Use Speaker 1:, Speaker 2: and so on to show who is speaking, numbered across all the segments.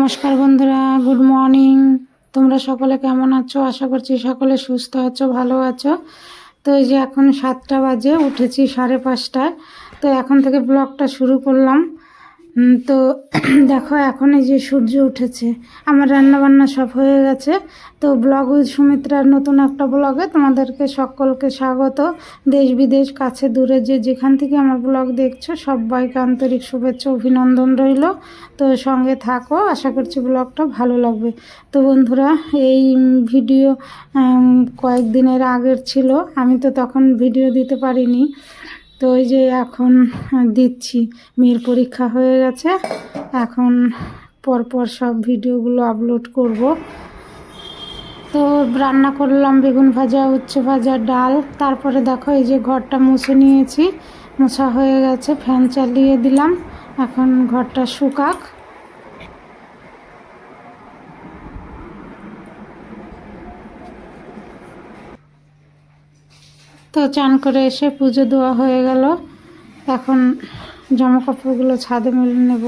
Speaker 1: নমস্কার বন্ধুরা good morning তোমরা সকলে কেমন আছো? আশা করছি সকলে সুস্থ আছো, ভালো আছো। তো এই যে এখন সাতটা বাজে, উঠেছি সাড়ে পাঁচটায়। তো এখন থেকে ব্লগটা শুরু করলাম। তো দেখো, এখন এই যে সূর্য উঠেছে, আমার রান্না বান্না সব হয়ে গেছে। তো ব্লগ উইথ সুমিত্রার নতুন একটা ব্লগে তোমাদেরকে সকলকে স্বাগত। দেশ বিদেশ, কাছে দূরে যে যেখান থেকে আমার ব্লগ দেখছ, সবাইকে আন্তরিক শুভেচ্ছা, অভিনন্দন রইল। তো সঙ্গে থাকো, আশা করছি ব্লগটা ভালো লাগবে। তো বন্ধুরা, এই ভিডিও কয়েকদিনের আগের ছিল, আমি তো তখন ভিডিও দিতে পারিনি। তো ওই যে এখন দিচ্ছি, মেয়ের পরীক্ষা হয়ে গেছে। এখন পরপর সব ভিডিওগুলো আপলোড করব। তো রান্না করলাম বেগুন ভাজা, উচ্ছে ভাজা, ডাল। তারপরে দেখো এই যে ঘরটা মুছে নিয়েছি। মোছা হয়ে গেছে, ফ্যান চালিয়ে দিলাম। এখন ঘরটা শুকাক। তো চান করে এসে পুজো দেওয়া হয়ে গেল। এখন জামা কাপড়গুলো ছাদে মেলে নেব।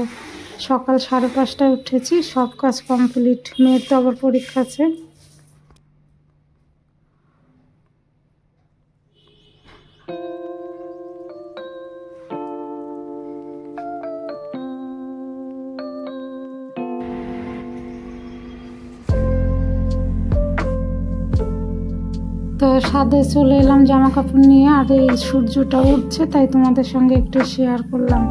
Speaker 1: সকাল সাড়ে পাঁচটায় উঠেছি, সব কাজ কমপ্লিট মেয়ের তো আবার পরীক্ষা আছে। তো ছাদে চলে এলাম জামা কাপড় নিয়ে, আর এই সূর্যটা উঠছে, তাই তোমাদের সঙ্গে একটু শেয়ার করলাম।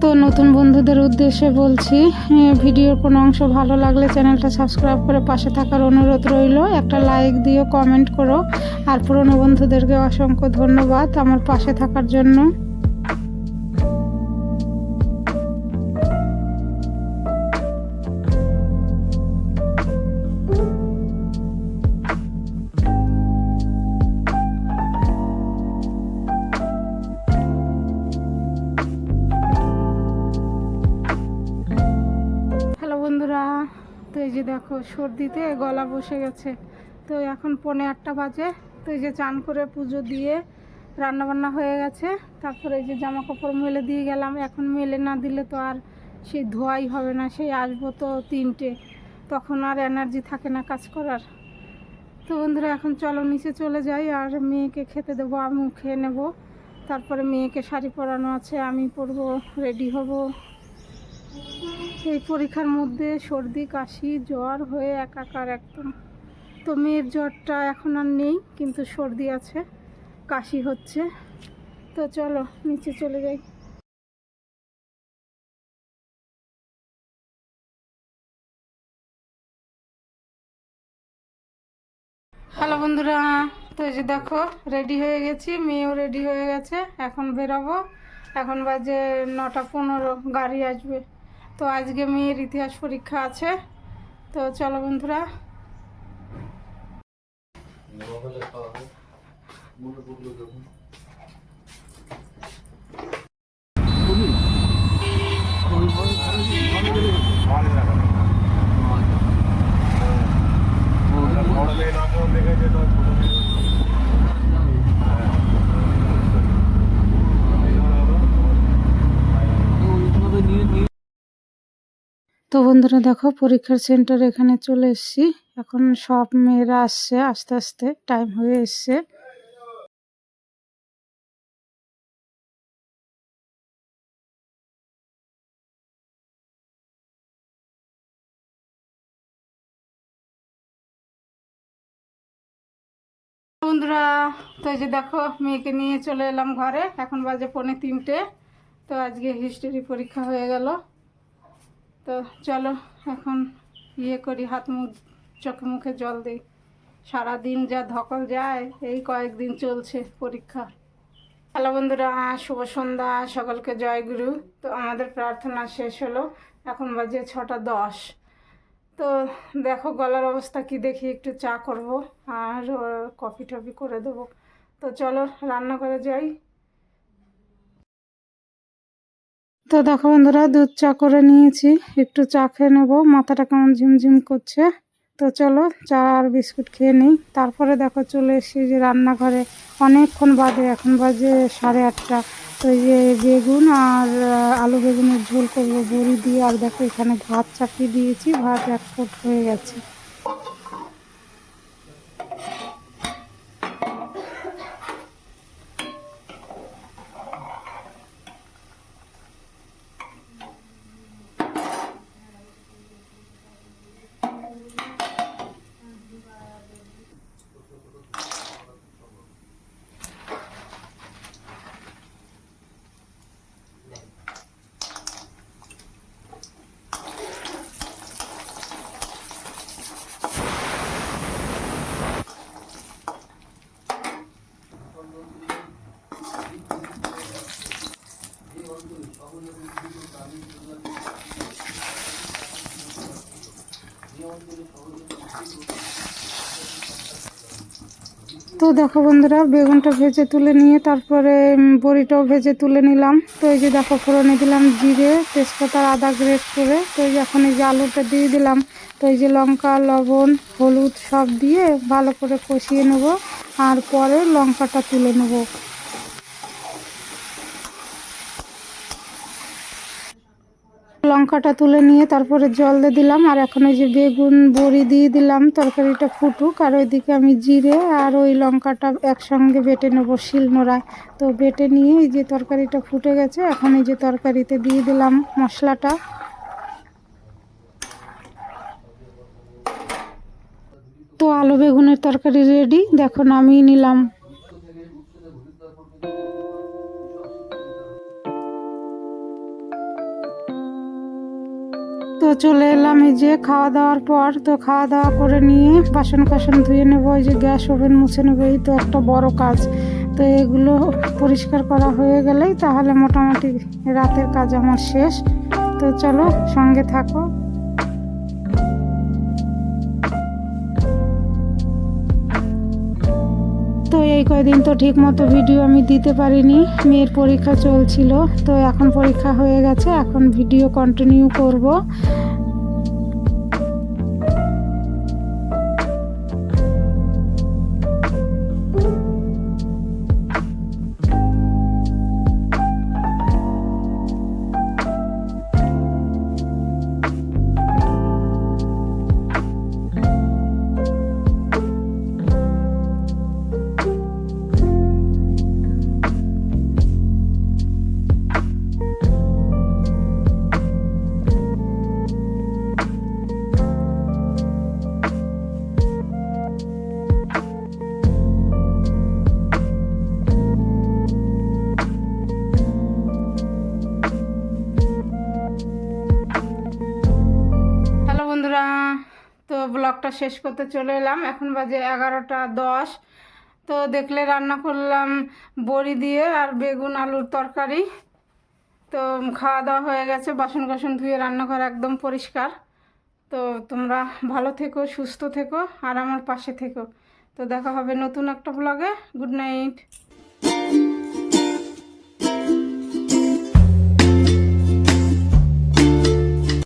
Speaker 1: তো নতুন বন্ধুদের উদ্দেশ্যে বলছি ভিডিওর কোনো অংশ ভালো লাগলে চ্যানেলটা সাবস্ক্রাইব করে পাশে থাকার অনুরোধ রইল। একটা লাইক দিও কমেন্ট করো। আর পুরনো বন্ধুদেরকে অসংখ্য ধন্যবাদ আমার পাশে থাকার জন্য। তো এই যে দেখো, সর্দিতে গলা বসে গেছে। তো এখন পৌনে আটটা বাজে। তো এই যে চান করে পুজো দিয়ে রান্না বান্না হয়ে গেছে। তারপরে এই যে জামা কাপড় মেলে দিয়ে গেলাম। এখন মেলে না দিলে তো আর সেই ধোয়াই হবে না। সেই আসব তো তিনটে। তখন আর এনার্জি থাকে না কাজ করার। তো বন্ধুরা, এখন চলো নিচে চলে যাই। আর মেয়েকে খেতে দেবো, আমিও খেয়ে নেব। তারপরে মেয়েকে শাড়ি পরানো আছে, আমি পরবো রেডি হব। এই পরীক্ষার মধ্যে সর্দি, কাশি, জ্বর হয়ে একাকার একদম। তো মেয়ের জ্বরটা এখন আর নেই, কিন্তু সর্দি আছে, কাশি হচ্ছে। তো চলো, নিচে চলে যাই। হ্যালো বন্ধুরা, তো এই যে দেখো রেডি হয়ে গেছি, মেয়েও রেডি হয়ে গেছে, এখন বেরোবো। এখন বাজে নটা পনেরো, গাড়ি আসবে। তো আজকে মেয়ের ইতিহাস পরীক্ষা আছে। তো চলো বন্ধুরা। দেখেছে তো বন্ধুরা দেখো, পরীক্ষার সেন্টার এখানে চলে এসেছি। এখন সব মেয়েরা আসছে, আস্তে আস্তে টাইম হয়ে এসছে। বন্ধুরা, তো এই যে দেখো, মেয়েকে নিয়ে চলে এলাম ঘরে। এখন বাজে পৌনে তিনটে। তো আজকে হিস্ট্রি পরীক্ষা হয়ে গেল। তো চলো, এখন ইয়ে করি, হাত মুখ, চোখে মুখে জল দিই। সারাদিন যা ধকল যায়, এই কয়েকদিন চলছে পরীক্ষা। হ্যালো বন্ধুরা, শুভ সন্ধ্যা, সকলকে জয়গুরু তো আমাদের প্রার্থনা শেষ হলো, এখন বাজে ছটা দশ। তো দেখো গলার অবস্থা কি দেখি, একটু চা করব আর কফি টফি করে দেবো। তো চলো রান্না করে যাই। তো দেখো বন্ধুরা, দুধ চা করে নিয়েছি। একটু চা খেয়ে নেব। মাথাটা কেমন ঝিমঝিম করছে। তো চলো চা আর বিস্কুট খেয়ে নিই। তারপরে দেখো চলে এসেছি যে রান্নাঘরে। অনেকক্ষণ বাদে, এখন বাজে সাড়ে আটটা। তো যে বেগুন আর আলু বেগুনের ঝোল করব, বড়ি দিয়ে। আর দেখো এখানে ভাত চাপিয়ে দিয়েছি। ভাত এক ফুট হয়ে গেছে। তো দেখো বন্ধুরা, বেগুনটা ভেজে তুলে নিয়ে তারপরে বড়িটাও ভেজে তুলে নিলাম। তো এই যে দেখো, ফোড়নে দিলাম জিরে, তেজপাতা, আদা গ্রেট করে। তো এই এখন এই যে আলুটা দিয়ে দিলাম। তো এই যে লঙ্কা, লবণ, হলুদ সব দিয়ে ভালো করে কষিয়ে নেব। আর পরে লঙ্কাটা তুলে নেব। লঙ্কাটা তুলে নিয়ে তারপরে জল দিয়ে দিলাম, আর এখন ওই যে বেগুন বড়ি দিয়ে দিলাম, তরকারিটা ফুটুক, আর ওইদিকে আমি জিরে আর ওই লঙ্কাটা একসঙ্গে বেটে নেব শিলনোড়ায় তো বেটে নিয়ে এই যে তরকারিটা ফুটে গেছে, এখন এই যে তরকারিতে দিয়ে দিলাম মশলাটা। তো আলু বেগুনের তরকারি রেডি, দেখো নামিয়ে নিলাম। চলে এলাম এই যে খাওয়া দাওয়ার পর, তো খাওয়া দাওয়া করে নিয়ে বাসন কাসন ধুয়ে নেব ওই যে গ্যাস ওভেন মুছে নেব, এই তো একটা বড় কাজ। তো এগুলো পরিষ্কার করা হয়ে গেলেই তাহলে মোটামুটি রাতের কাজ আমার শেষ। তো চলো সঙ্গে থাকো। এই কয়দিন তো ঠিক মতো ভিডিও আমি দিতে পারিনি। মেয়ের পরীক্ষা চলছিল, তো এখন পরীক্ষা হয়ে গেছে, এখন ভিডিও কন্টিনিউ করব। ব্লগটা শেষ করতে চলে এলাম। এখন বাজে এগারোটা দশ। তো দেখলে রান্না করলাম বড়ি দিয়ে আর বেগুন, আলুর তরকারি। তো খাওয়া দাওয়া হয়ে গেছে। বাসন কাসন ধুয়ে রান্নাঘর একদম পরিষ্কার। তো তোমরা ভালো থেকো, সুস্থ থেকো আর আমার পাশে থেকো। তো দেখা হবে নতুন একটা ব্লগে গুড নাইট